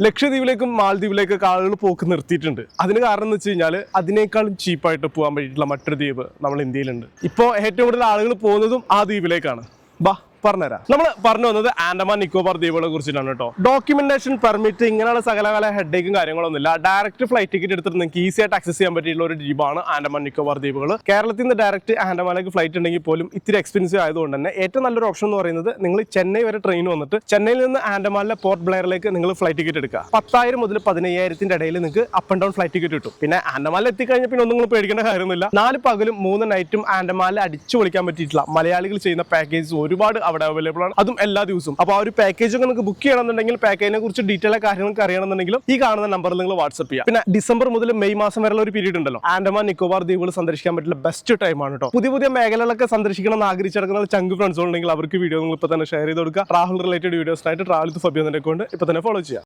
ലക്ഷദ്വീപിലേക്കും മാലദ്വീപിലേക്കൊക്കെ ആളുകൾ പോക്ക് നിർത്തിയിട്ടുണ്ട്. അതിന് കാരണം എന്ന് വെച്ച് കഴിഞ്ഞാൽ അതിനേക്കാളും ചീപ്പായിട്ട് പോകാൻ വേണ്ടിയിട്ടുള്ള മറ്റൊരു ദ്വീപ് നമ്മൾ ഇന്ത്യയിലുണ്ട്. ഇപ്പോൾ ഏറ്റവും കൂടുതൽ ആളുകൾ പോകുന്നതും ആ ദ്വീപിലേക്കാണ്. ബാ. പറഞ്ഞുതരാം. നമ്മൾ പറഞ്ഞു വന്നത് ആൻഡമാൻ നിക്കോബാർ ദ്വീപുകളെ കുറിച്ചിട്ടാണ് കേട്ടോ. ഡോക്യുമെന്റേഷൻ പെർമിറ്റ് ഇങ്ങനെയുള്ള സകല കല ഹെഡേക്കും കാര്യങ്ങളൊന്നുമില്ല. ഡയറക്റ്റ് ഫ്ലൈറ്റ് ടിക്കറ്റ് എടുത്തിട്ട് നിങ്ങൾക്ക് ഈസി ആയിട്ട് ആക്സസ് ചെയ്യാൻ പറ്റിയിട്ടുള്ള ഒരു ദ്വീപാണ് ആൻഡമാൻ നിക്കോബാർ ദ്വീപുകൾ കേരളത്തിൽ നിന്ന് ഡയറക്റ്റ് ആൻഡമാനിലേക്ക് ഫ്ലൈറ്റ് ഉണ്ടെങ്കിൽ പോലും ഇത്തിരി എക്സ്പെൻസീവ് ആയതുകൊണ്ട് തന്നെ ഏറ്റവും നല്ലൊരു ഓപ്ഷൻ എന്ന് പറയുന്നത് നിങ്ങൾ ചെന്നൈ വരെ ട്രെയിൻ വന്നിട്ട് ചെന്നൈയിൽ നിന്ന് ആൻഡമാനിലെ പോർട്ട് ബ്ലെയറിലേക്ക് നിങ്ങൾ ഫ്ലൈറ്റ് ടിക്കറ്റ് എടുക്കുക. പത്തായിരം മുതൽ പതിനയ്യായിരത്തിന്റെ ഇടയിൽ നിങ്ങൾക്ക് up and down flight ticket കിട്ടും. പിന്നെ ആൻഡമാനിൽ എത്തിക്കഴിഞ്ഞാൽ പിന്നെ ഒന്നും പേടിക്കേണ്ട കാര്യമൊന്നുമില്ല. നാല് പകലും മൂന്ന് നൈറ്റും ആൻഡമാനിൽ അടിച്ചു പൊളിക്കാൻ പറ്റിയിട്ടില്ല മലയാളികൾ ചെയ്യുന്ന പാക്കേജ് ഒരുപാട് അവിടെ അവൈലബിൾ ആണ്. അതും എല്ലാ ദിവസവും. അപ്പോൾ ആ ഒരു പാക്കേജ് നിങ്ങൾക്ക് ബുക്ക് ചെയ്യണമെന്നുണ്ടെങ്കിൽ പാക്കേജിനെ കുറിച്ച് ഡീറ്റെയിൽ കാര്യങ്ങൾക്ക് അറിയണമെന്നുണ്ടെങ്കിലും ഈ കാണുന്ന നമ്പറിൽ നിങ്ങൾ വാട്സ്ആപ്പ് ചെയ്യാം പിന്നെ ഡിസംബർ മുതൽ മെയ് മാസം വരെയുള്ള ഒരു പീരീഡ് ഉണ്ടല്ലോ. ആൻഡമാൻ നിക്കോബാർ ദ്വീപുകൾ സന്ദർശിക്കാൻ പറ്റുന്ന ബെസ്റ്റ് ടൈമാണ് കേട്ടോ പുതിയ പുതിയ മേഖലകളൊക്കെ സന്ദർശിക്കണം എന്ന് ആഗ്രഹിച്ചിടക്കുന്ന ചങ്ക് ഫ്രണ്ട്സ് ഉണ്ടെങ്കിൽ അവർക്ക് വീഡിയോ നിങ്ങൾ ഇപ്പോൾ തന്നെ ഷെയർ ചെയ്ത് കൊടുക്കുക. ട്രാവൽ റിലേറ്റഡ് വീഡിയോസ് ആയിട്ട് ട്രാവൽ ഫബിയോ കൊണ്ട് ഇപ്പോൾ തന്നെ ഫോളോ ചെയ്യാം